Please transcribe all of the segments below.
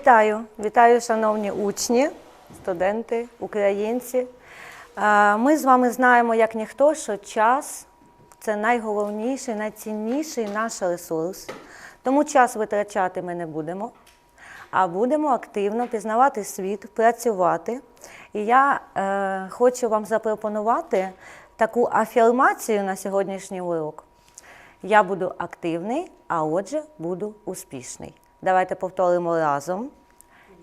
Вітаю, вітаю, шановні учні, студенти, українці. Ми з вами знаємо, як ніхто, що час це найголовніший, найцінніший наш ресурс. Тому час витрачати ми не будемо, а будемо активно пізнавати світ, працювати. І я е, хочу вам запропонувати таку афірмацію на сьогоднішній урок. Я буду активний, а отже, буду успішний. Давайте повторимо разом.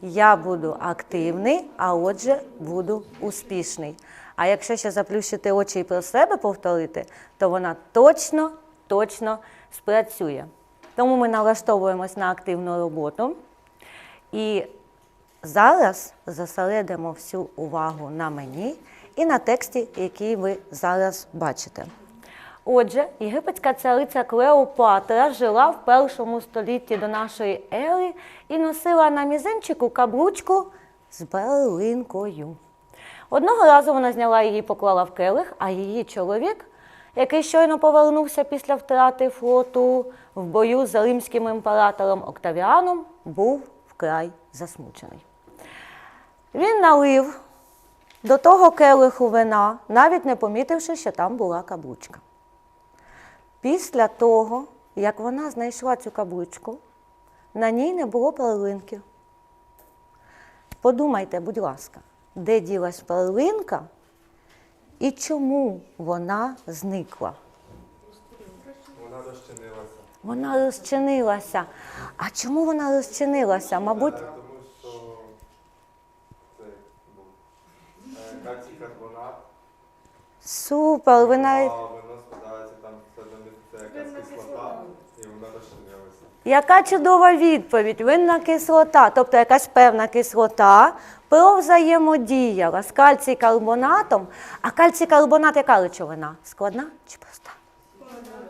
Я буду активний, а отже, буду успішний. А якщо ще заплющити очі і про себе повторити, то вона точно, точно спрацює. Тому ми налаштовуємось на активну роботу. І зараз зосередимо всю увагу на мені і на тексті, який ви зараз бачите. Отже, єгипетська цариця Клеопатра жила в першому столітті до нашої ери і носила на мізинчику каблучку з перлинкою. Одного разу вона зняла її, і поклала в келих, а її чоловік, який щойно повернувся після втрати флоту в бою з римським імператором Октавіаном, був вкрай засмучений. Він налив до того келиху вина, навіть не помітивши, що там була каблучка. Після того, як вона знайшла цю каблучку, на ній не було перлинки. Подумайте, будь ласка, де ділась перлинка і чому вона зникла? Вона розчинилася. Вона розчинилася. А чому вона розчинилася? Мабуть, Е, Тому що це був е, карбонат, супер, ви навіть. а воно складається там це якась кислота, і вона розчинилася. Яка чудова відповідь? Винна кислота, тобто якась певна кислота провзаємодіяла з кальцій карбонатом. А кальцій карбонат яка речовина? Складна чи проста?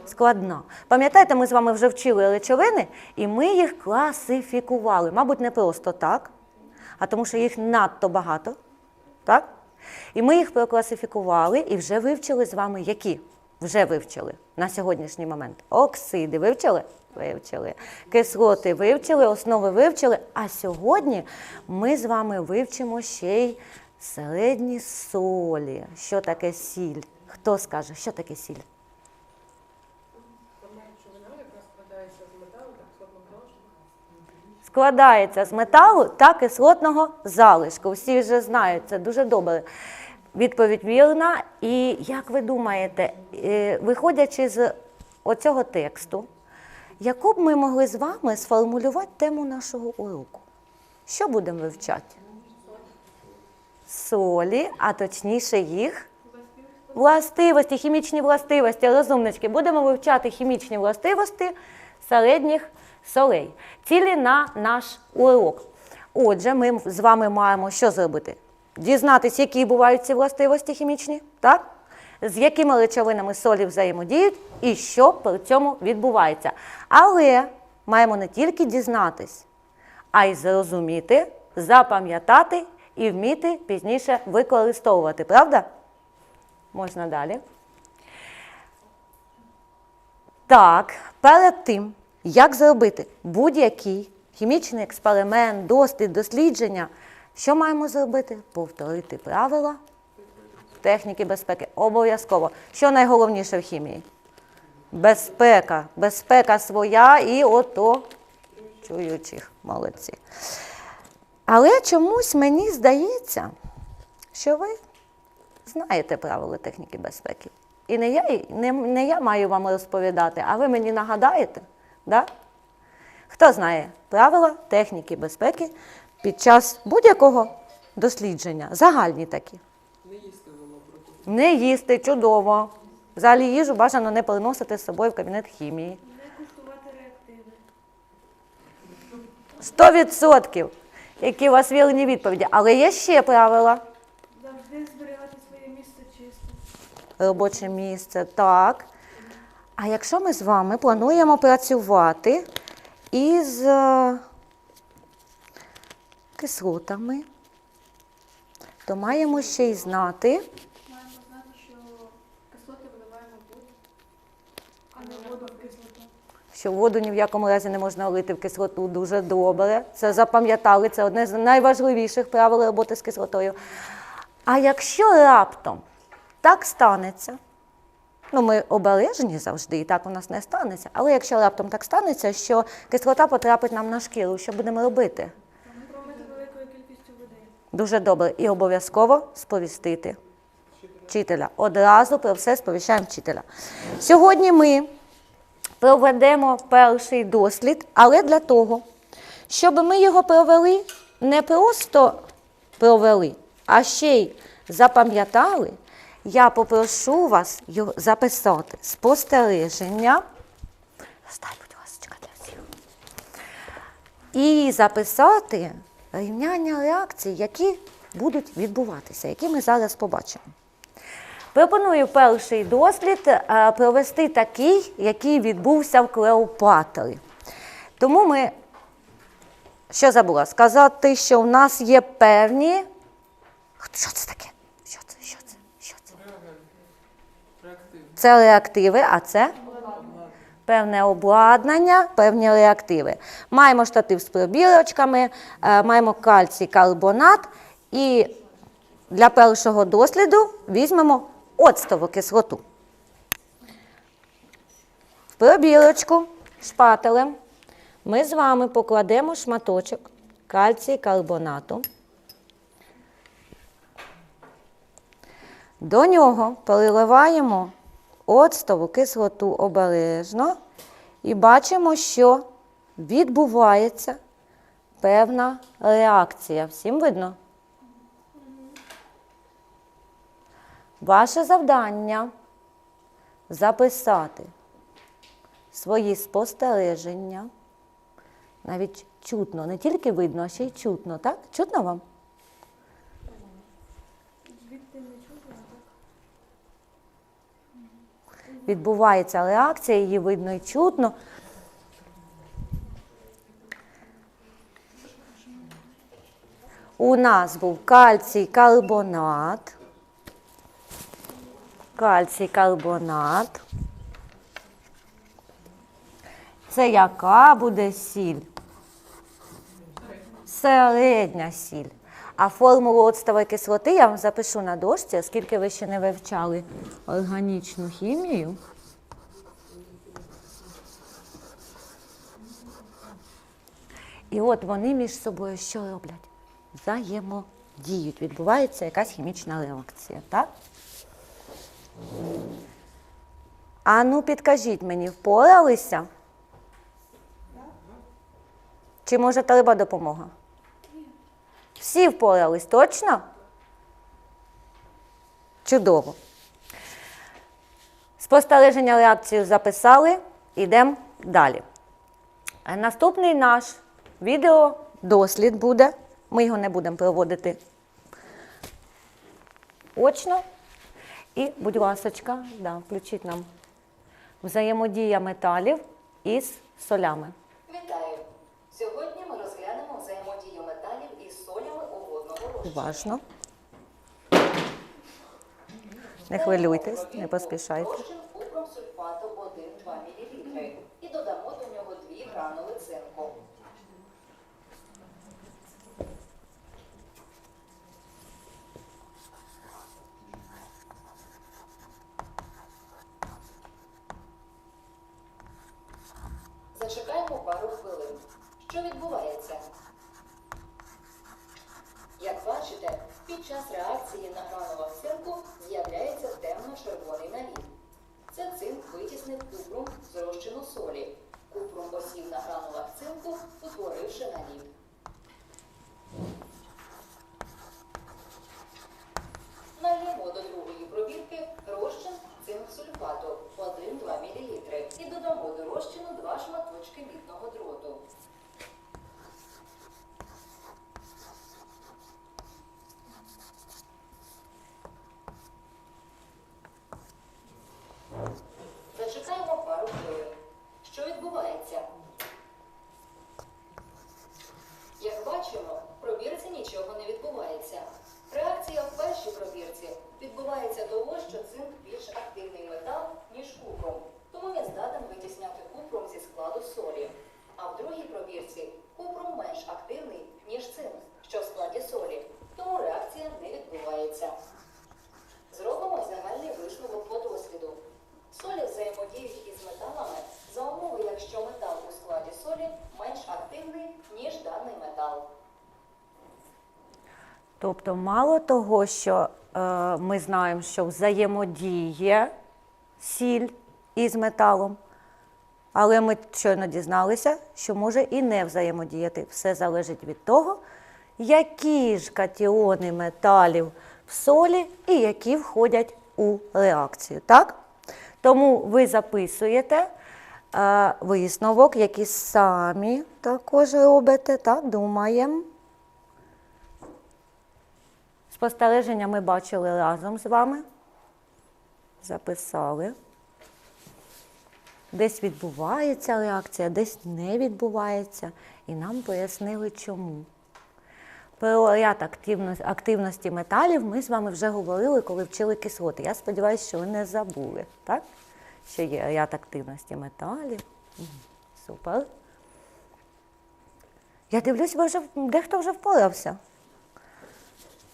Складна. Пам'ятаєте, ми з вами вже вчили речовини, і ми їх класифікували. Мабуть, не просто так, а тому що їх надто багато. Так? І ми їх прокласифікували і вже вивчили з вами які? Вже вивчили на сьогоднішній момент. Оксиди вивчили? Вивчили. Кислоти вивчили, основи вивчили. А сьогодні ми з вами вивчимо ще й середні солі. Що таке сіль? Хто скаже, що таке сіль? складається з металу та кислотного залишку. Всі вже знають, це дуже добре. Відповідь вірна. І як ви думаєте, е, виходячи з оцього тексту, яку б ми могли з вами сформулювати тему нашого уроку? Що будемо вивчати? Солі, а точніше їх властивості, хімічні властивості, розумнички. Будемо вивчати хімічні властивості середніх солей. Цілі на наш урок. Отже, ми з вами маємо що зробити? Дізнатися, які бувають ці властивості хімічні, так? З якими речовинами солі взаємодіють і що при цьому відбувається. Але маємо не тільки дізнатись, а й зрозуміти, запам'ятати і вміти пізніше використовувати. Правда? Можна далі. Так, перед тим, як зробити будь-який хімічний експеримент, дослід, дослідження, що маємо зробити? Повторити правила техніки безпеки. Обов'язково. Що найголовніше в хімії? Безпека. Безпека своя і ото чуючих. Молодці. Але чомусь мені здається, що ви знаєте правила техніки безпеки. І не я, не, не я маю вам розповідати, а ви мені нагадаєте? Да? Хто знає правила техніки безпеки під час будь-якого дослідження? Загальні такі. Не їсти чудово. Взагалі їжу бажано не переносити з собою в кабінет хімії. Сто відсотків, які у вас вірні відповіді. Але є ще правила. Завжди зберігати своє місце чистим. робоче місце. Так. А якщо ми з вами плануємо працювати із е, кислотами, то маємо ще й знати, Маємо знати, що кислоти виливаємо в воду, а не воду в кислоту. що воду ні в якому разі не можна лити в кислоту. Дуже добре. Це запам'ятали. Це одне з найважливіших правил роботи з кислотою. А якщо раптом так станеться, ну ми обережні завжди, і так у нас не станеться. Але якщо раптом так станеться, що кислота потрапить нам на шкіру, що будемо робити? Дуже добре. І обов'язково сповістити вчителя. Одразу про все сповіщаємо вчителя. Сьогодні ми проведемо перший дослід, але для того, щоб ми його провели, не просто провели, а ще й запам'ятали, я попрошу вас його записати спостереження. І записати рівняння реакцій, які будуть відбуватися, які ми зараз побачимо. Пропоную перший дослід е, провести такий, який відбувся в Клеопатри. Тому ми, що забула? Сказати, що в нас є певні. Що це таке? Що це? Що це? Що це? Це реактиви, а це? певне обладнання, певні реактиви. Маємо штатив з пробірочками, е, маємо кальцій карбонат і для першого досліду візьмемо оцтову кислоту. В пробірочку шпателем ми з вами покладемо шматочок кальцій карбонату. До нього переливаємо оцтову кислоту обережно і бачимо, що відбувається певна реакція. Всім видно? Ваше завдання записати свої спостереження. Навіть чутно, не тільки видно, а ще й чутно, так? Чутно вам? Відбувається реакція, її видно і чутно. У нас був кальцій карбонат. Кальцій карбонат. Це яка буде сіль? Середня сіль. А формулу оцтової кислоти я вам запишу на дошці, оскільки ви ще не вивчали органічну хімію. І от вони між собою що роблять? Взаємодіють. Відбувається якась хімічна реакція, так? А ну підкажіть мені, впоралися? Чи може треба допомога? Всі впорались, точно? Чудово. Спостереження реакцію записали, йдемо далі. Наступний наш відеодослід буде. Ми його не будемо проводити очно. І, будь ласочка, да, включіть нам взаємодія металів із солями. Вітаю! Сьогодні ми розглянемо взаємодію металів із солями у водному розчині. Уважно. Не хвилюйтесь, не поспішайте. Розчин купром сульфату 1-2 мл і додамо до нього 2 гранули цинку. Зачекаємо пару хвилин. Що відбувається? Як бачите, під час реакції на гранулах цинку з'являється темно-червоний наліт. Це цинк витіснив купрум з розчину солі. Купрум осів на гранулах цинку, утворивши наліт. Нальємо до другої пробірки розчин цинк сульфату 1-2 мл і додамо до розчину 2 шматочки мідного дроту. Зачекаємо пару хвилин. Що відбувається? Як бачимо, в пробірці нічого не відбувається. Реакція в першій пробірці відбувається того, що цинк більш активний метал, ніж купрум, тому він даний метал. Тобто, мало того, що е, ми знаємо, що взаємодіє сіль із металом, але ми щойно дізналися, що може і не взаємодіяти. Все залежить від того, які ж катіони металів в солі і які входять у реакцію. Так? Тому ви записуєте висновок, який самі також робите, так, думаємо. Спостереження ми бачили разом з вами. Записали. Десь відбувається реакція, десь не відбувається. І нам пояснили, чому. Про ряд активності металів ми з вами вже говорили, коли вчили кислоти. Я сподіваюся, що ви не забули, так? Що є ряд активності металів. Супер. Я дивлюсь, ви вже дехто вже впорався.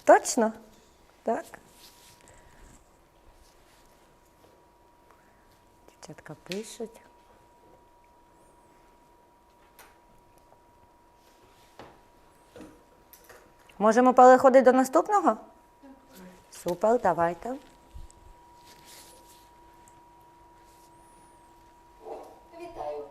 Точно? Так? Дівчатка пишуть. Можемо переходити до наступного? Супер, давайте. Вітаю!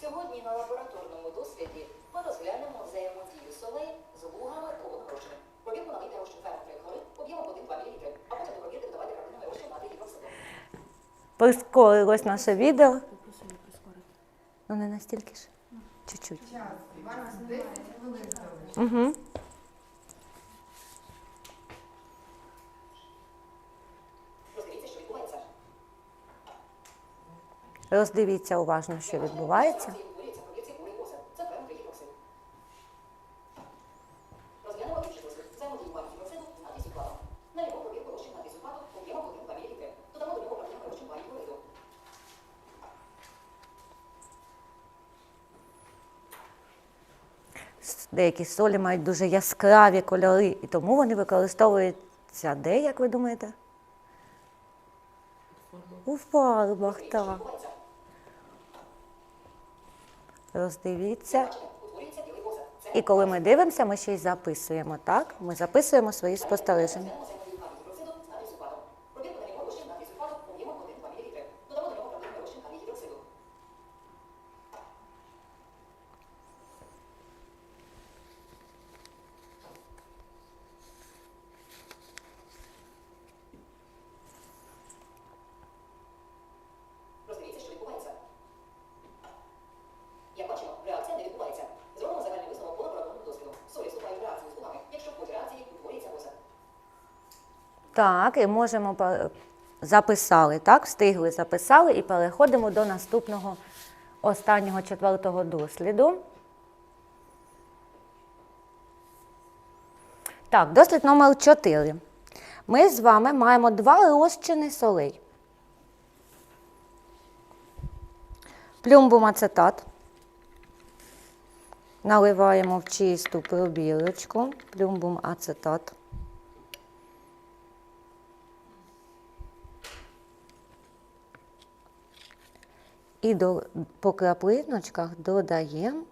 Сьогодні на лабораторному досліді ми розглянемо взаємодію солей з лугами полугрошень. Пробірку налийте розчин ферментної гори об'ємом 1-2 мл, а потім до пробірки додавайте краплинами розчин натрій гідроксиду. Прискорилось наше відео. Ну, не настільки ж. Чуть-чуть. Угу. Роздивіться. Уважно, що відбувається. Реакції утворюється в пробірці глюкоза. Це ферментний гідроксид. Розглянемо інший досвід. Взаємодію ваги гідроксиду з натрій сульфатом. На його пробірку розчин натрій сульфату об'ємом 1-2 мл. Додамо до нього краплинами розчин ваги хлориду. С- Деякі солі мають дуже яскраві кольори, і тому вони використовуються де, як ви думаєте? У фарбах, так. Роздивіться. І коли ми дивимося, ми ще й записуємо, так? Ми записуємо свої спостереження. взаємодію ваги гідроксиду з натрій сульфатом. Пробірку на нього розчин натрій сульфату об'ємом 1-2 мл. Додамо до нього краплинами розчин натрій гідроксиду. Роздивіться, що відбувається. Як бачимо, реакція не відбувається. Зробимо загальний висновок по лабораторному досвіду. Солі вступають в реакцію з лугами, якщо в ході реакції утворюється осад. Так, і можемо записали, так? Встигли, записали і переходимо до наступного останнього четвертого досліду. Так, дослід номер 4. Ми з вами маємо два розчини солей. Плюмбум ацетат. Наливаємо в чисту пробірочку. Плюмбум ацетат. І до, по краплиночках додаємо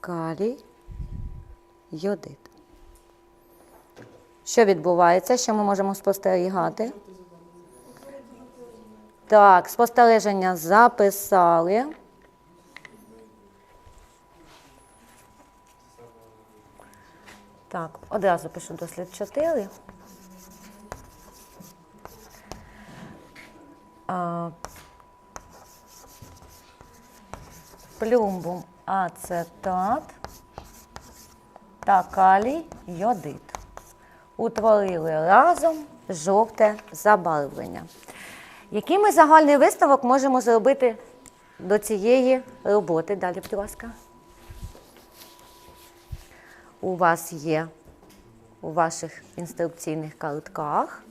калій йодид. Що відбувається? Що ми можемо спостерігати? Так, спостереження записали. Так, одразу пишу дослід 4. А, плюмбум ацетат та калій йодид. Утворили разом жовте забарвлення. Який ми загальний висновок можемо зробити до цієї роботи? Далі, будь ласка. У вас є у ваших інструкційних картках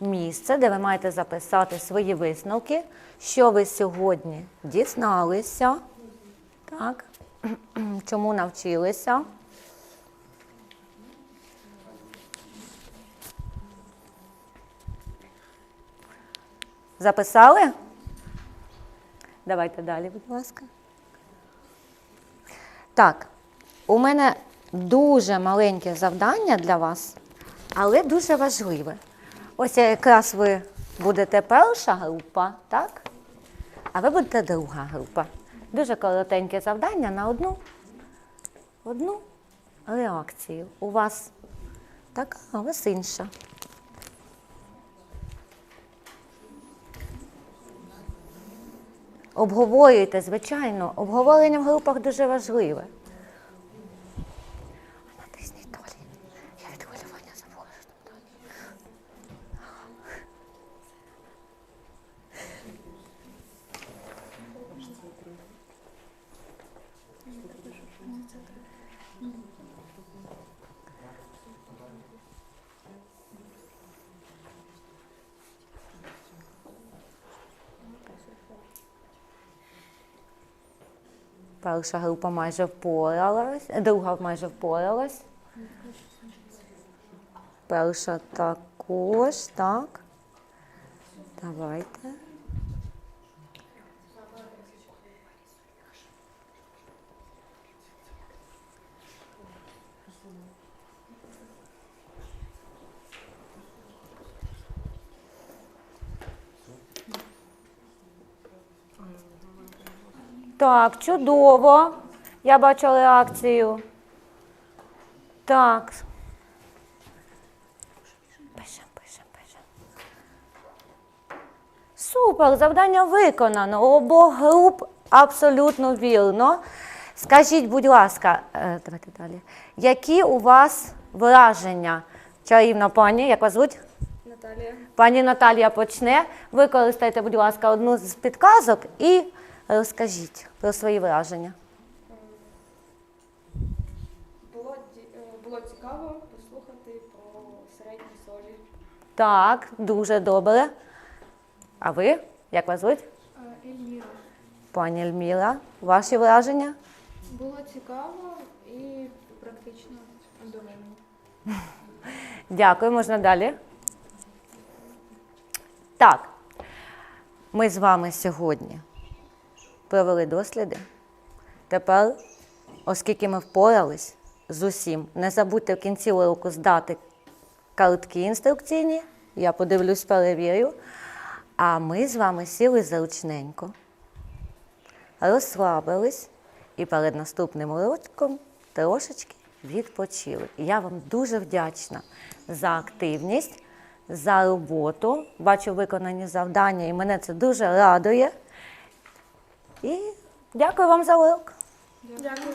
місце, де ви маєте записати свої висновки, що ви сьогодні дізналися, так, чому навчилися. Записали? Давайте далі, будь ласка. Так, у мене дуже маленьке завдання для вас, але дуже важливе. Ось якраз ви будете перша група, так? А ви будете друга група. Дуже коротеньке завдання на одну, одну реакцію. У вас така, а у вас інша. Обговорюйте, звичайно, обговорення в групах дуже важливе. Натисніть далі. Я від хвилювання забула, що там далі. Перша група майже впоралась, друга майже впоралась. Перша також, так. Давайте. Так, чудово. Я бачу реакцію. Так. Пишем, пишем, пишем. Супер, завдання виконано. Обох груп абсолютно вірно. Скажіть, будь ласка, е, давайте далі. Які у вас враження? Чарівна пані, як вас звуть? Наталія. Пані Наталія почне. Використайте, будь ласка, одну з підказок і розкажіть про свої враження. Було, е, було цікаво послухати про середні солі. Так, дуже добре. А ви? Як вас звуть? Ельміра. Пані Ельміра, ваші враження? Було цікаво і практично до мене. Дякую, можна далі. Так, ми з вами сьогодні провели досліди. Тепер, оскільки ми впорались з усім, не забудьте в кінці уроку здати картки інструкційні. Я подивлюсь, перевірю. А ми з вами сіли зручненько, розслабились і перед наступним уроком трошечки відпочили. Я вам дуже вдячна за активність, за роботу. Бачу виконані завдання, і мене це дуже радує. І дякую вам за урок. Дякую.